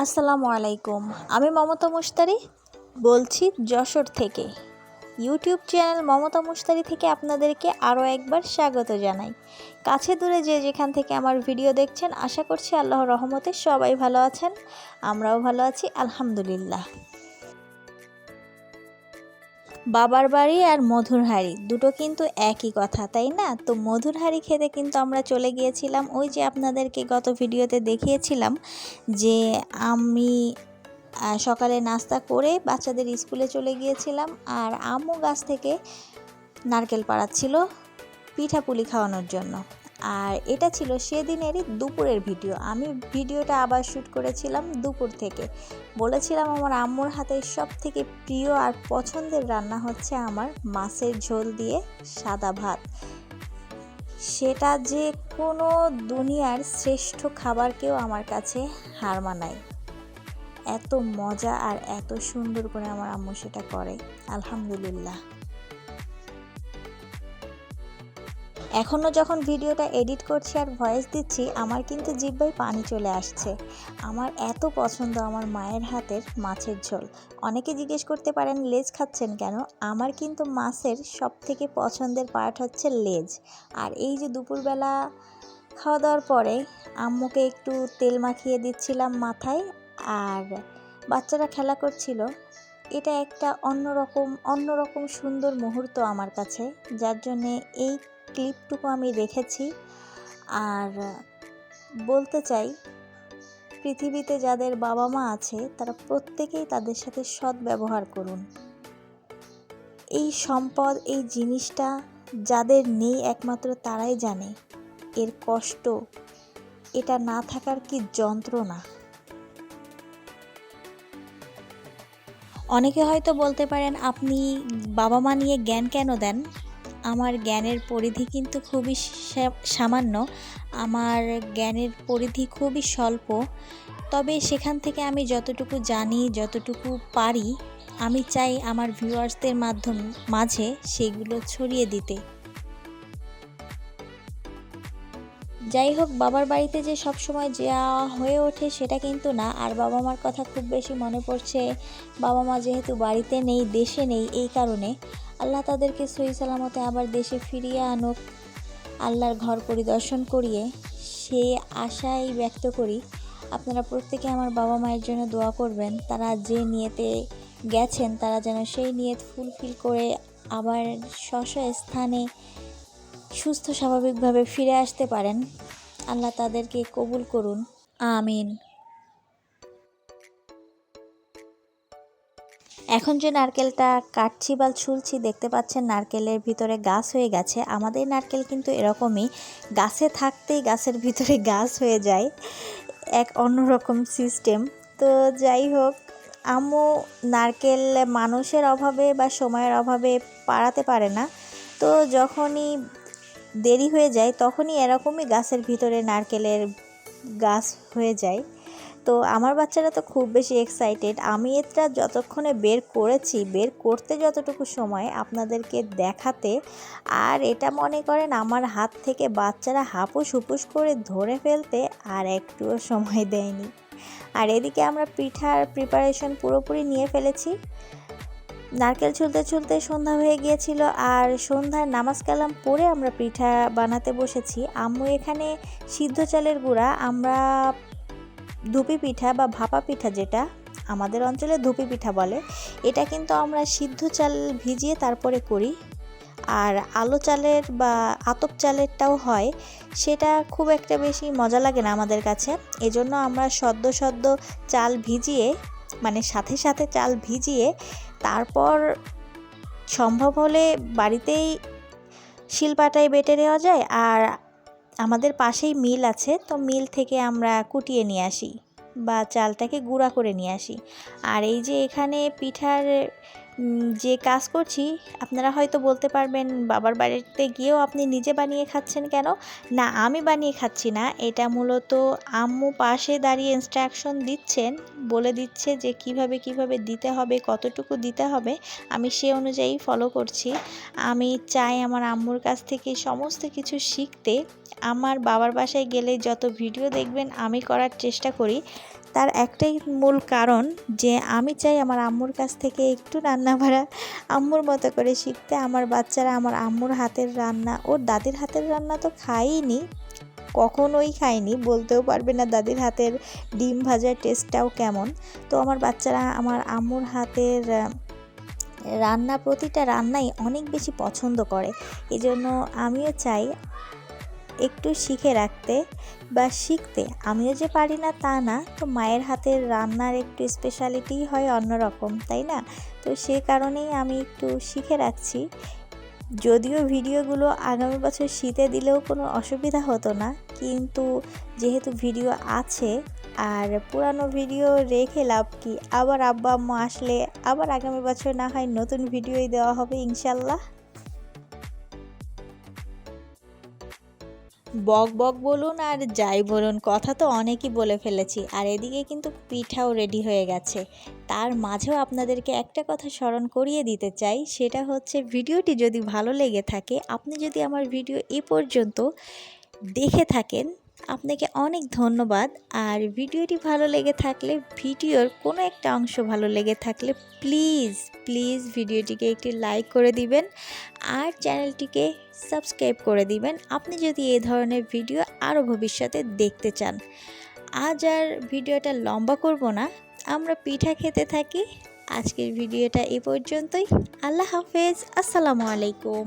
আসসালামু আলাইকুম, আমি মমতা মুস্তারি বলছি যশোর থেকে। ইউটিউব চ্যানেল মমতা মুস্তারি থেকে আপনাদেরকে আরও একবার স্বাগত জানাই। কাছে দূরে যে যেখান থেকে আমার ভিডিও দেখছেন, আশা করছি আল্লাহর রহমতে সবাই ভালো আছেন, আমরাও ভালো আছি, আলহামদুলিল্লাহ। বাবার বাড়ি আর মধুর হাড়ি, দুটো কিন্তু একই কথা, তাই না? তো মধুর হাড়ি খেতে কিন্তু আমরা চলে গিয়েছিলাম, ওই যে আপনাদেরকে গত ভিডিওতে দেখিয়েছিলাম যে আমি সকালে নাস্তা করে বাচ্চাদের স্কুলে চলে গিয়েছিলাম আর আম্মু গাছ থেকে নারকেল পাড়াচ্ছিল পিঠাপুলি খাওয়ানোর জন্য। আর এটা ছিল সেদিনেরই দুপুরের ভিডিও। আমি ভিডিওটা আবার শ্যুট করেছিলাম দুপুর থেকে। বলেছিলাম আমার আম্মুর হাতে সব থেকে প্রিয় আর পছন্দের রান্না হচ্ছে আমার মাছের ঝোল দিয়ে সাদা ভাত। সেটা যে কোনো দুনিয়ার শ্রেষ্ঠ খাবারকেও আমার কাছে হার মানায়। এত মজা আর এত সুন্দর করে আমার আম্মু সেটা করে। আলহামদুলিল্লাহ। এখনও যখন ভিডিওটা এডিট করছি আর ভয়েস দিচ্ছি, আমার কিন্তু জিব্বায় পানি চলে আসছে। আমার এত পছন্দ আমার মায়ের হাতের মাছের ঝোল। অনেকে জিজ্ঞেস করতে পারেন, লেজ খাচ্ছেন কেন? আমার কিন্তু মাছের সব থেকে পছন্দের পার্ট হচ্ছে লেজ। আর এই যে দুপুরবেলা খাওয়া দাওয়ার পরে আম্মুকে একটু তেল মাখিয়ে দিচ্ছিলাম মাথায় আর বাচ্চারা খেলা করছিল। এটা একটা অন্যরকম অন্যরকম সুন্দর মুহূর্ত আমার কাছে, যার জন্যে এই ক্লিপটুকু আমি রেখেছি আর বলতে চাই, পৃথিবীতে যাদের বাবা মা আছে, তারা প্রত্যেকেই তাদের সাথে সৎ ব্যবহার করুন। এই সম্পদ, এই জিনিসটা যাদের নেই একমাত্র তারাই জানে। এর কষ্ট, এটা না থাকার কি যন্ত্রণা? অনেকে হয়তো বলতে পারেন, আপনি বাবা মা নিয়ে জ্ঞান কেন দেন? আমার জ্ঞানের পরিধি কিন্তু খুবই সামান্য। আমার জ্ঞানের পরিধি খুবই স্বল্প। তবে সেখান থেকে আমি যতটুকু জানি, যতটুকু পারি, আমি চাই আমার ভিউয়ার্সদের মাধ্যম, মাঝে সেগুলো ছড়িয়ে দিতে। যাই হোক, বাবার বাড়িতে যে সব সময় যাওয়া হয়ে ওঠে সেটা কিন্তু না। আর বাবা মার কথা খুব বেশি মনে পড়ছে। বাবা মা যেহেতু বাড়িতে নেই, দেশে নেই, এই কারণে। আল্লাহ তাদেরকে সহি সালামতে আবার দেশে ফিরিয়ে আনুক। আল্লাহর ঘর পরিদর্শন করিয়ে সে আশাই ব্যক্ত করি, আপনারা প্রত্যেকে আমার বাবা মায়ের জন্য দোয়া করবেন। তারা যে নিয়েতে গেছেন, তারা যেন সেই নিয়ত ফুলফিল করে আবার স্ব স্থানে সুস্থ স্বাভাবিকভাবে ফিরে আসতে পারেন। আল্লাহ তাদেরকে কবুল করুন। আমিন। এখন যে নারকেলটা কাটছি বা ছুলছি, দেখতে পাচ্ছেন নারকেলের ভিতরে গাছ হয়ে গেছে। আমাদের নারকেল কিন্তু এরকমই, গাছে থাকতেই গাছের ভিতরে গাছ হয়ে যায়। এক অন্যরকম সিস্টেম তো যাই হোক, আম্মু নারকেল মানুষের অভাবে বা সময়ের অভাবে পাড়াতে পারে না। তো যখনই দেরি হয়ে যায়, তখনই এরকমই গাছের ভিতরে নারকেলের গাছ হয়ে যায়। তো আমার বাচ্চারা তো খুব বেশি এক্সাইটেড আমি এটা যতক্ষণে বের করেছি, বের করতে যতটুকু সময় আপনাদেরকে দেখাতে, আর এটা মনে করেন আমার হাত থেকে বাচ্চারা হাপুস হুপুস করে ধরে ফেলতে আর একটুও সময় দেয়নি। আর এদিকে আমরা পিঠার প্রিপারেশন পুরোপুরি নিয়ে ফেলেছি। নারকেল ছুলতে ছুলতে সন্ধ্যা হয়ে গিয়েছিল আর সন্ধ্যার নামাজ কালাম পরে আমরা পিঠা বানাতে বসেছি। আম্মু এখানে সিদ্ধ চালের গুঁড়া, আমরা ধুপি পিঠা বা ভাপা পিঠা যেটা আমাদের অঞ্চলে ধুপি পিঠা বলে, এটা কিন্তু আমরা সিদ্ধ চাল ভিজিয়ে তারপরে করি। আর আলো চালের বা আতপ চালেরটাও হয়, সেটা খুব একটা বেশি মজা লাগে না আমাদের কাছে। এজন্য আমরা সদ্য সদ্য চাল ভিজিয়ে মানে সাথে সাথে চাল ভিজিয়ে তারপর সম্ভব হলে বাড়িতেই শিলপাটায় বেটে নেওয়া যায়। আর আমাদের পাশেই মিল আছে, তো মিল থেকে আমরা কুটিয়ে নিয়ে আসি বা চালটাকে গুঁড়া করে নিয়ে আসি। আর এই যে এখানে পিঠার যে কাজ করছি, আপনারা হয়তো বলতে পারবেন, বাবার বাড়িতে গিয়েও আপনি নিজে বানিয়ে খাচ্ছেন কেন? না, আমি বানিয়ে খাচ্ছি না। এটা মূলত আম্মু পাশে দাঁড়িয়ে ইনস্ট্রাকশন দিচ্ছেন, বলে দিচ্ছে যে কীভাবে কীভাবে দিতে হবে, কতটুকু দিতে হবে, আমি সে অনুযায়ী ফলো করছি। আমি চাই আমার আম্মুর কাছ থেকে সমস্ত কিছু শিখতে। আমার বাবার বাসায় গেলে যত ভিডিও দেখবেন, আমি করার চেষ্টা করি। তার একটাই মূল কারণ যে আমি চাই আমার আম্মুর কাছ থেকে একটু রান্না বাড়া আম্মুর মতো করে শিখতে। আমার বাচ্চারা আমার আম্মুর হাতের রান্না, ওর দাদির হাতের রান্না তো খাইনি, কখনোই খাইনি, বলতেও পারবে না দাদির হাতের ডিম ভাজার টেস্টটাও কেমন। তো আমার বাচ্চারা আমার আম্মুর হাতের রান্না প্রতিটা রান্নাই অনেক বেশি পছন্দ করে। এজন্য আমিও চাই একটু শিখে রাখতে বা শিখতে? আমিও যে পারি না তা না। তো মায়ের হাতের রান্নার একটু স্পেশালিটি হয় অন্যরকম, তাই না? তো সে কারণেই আমি একটু শিখে রাখছি। যদিও ভিডিওগুলো আগামী বছর শীতে দিলেও কোনো অসুবিধা হতো না। কিন্তু যেহেতু ভিডিও আছে আর পুরানো ভিডিও রেখে লাভ কি? আবার আব্বা আম্মা আসলে আবার আগামী বছর না হয় নতুন ভিডিওই দেওয়া হবে ইনশাল্লাহ। বক বক বলুন আর যাই বলুন, কথা তো অনেকই বলে ফেলেছি। আর এদিকে কিন্তু পিঠাও রেডি হয়ে গেছে। তার মাঝেও আপনাদেরকে একটা কথা স্মরণ করিয়ে দিতে চাই, সেটা হচ্ছে ভিডিওটি যদি ভালো লেগে থাকে, আপনি যদি আমার ভিডিও এ পর্যন্ত দেখে থাকেন আপনাকে অনেক ধন্যবাদ। আর ভিডিওটি ভালো লেগে থাকলে, ভিডিওর কোনো একটা অংশ ভালো লেগে থাকলে প্লিজ প্লিজ ভিডিওটিকে একটি লাইক করে দিবেন আর চ্যানেলটিকে সাবস্ক্রাইব করে দিবেন। আপনি যদি এই ধরনের ভিডিও আরও ভবিষ্যতে দেখতে চান। আজ আর ভিডিওটা লম্বা করব না, আমরা পিঠা খেতে থাকি। আজকের ভিডিওটা এ পর্যন্তই। আল্লাহ হাফেজ, আসসালামু আলাইকুম।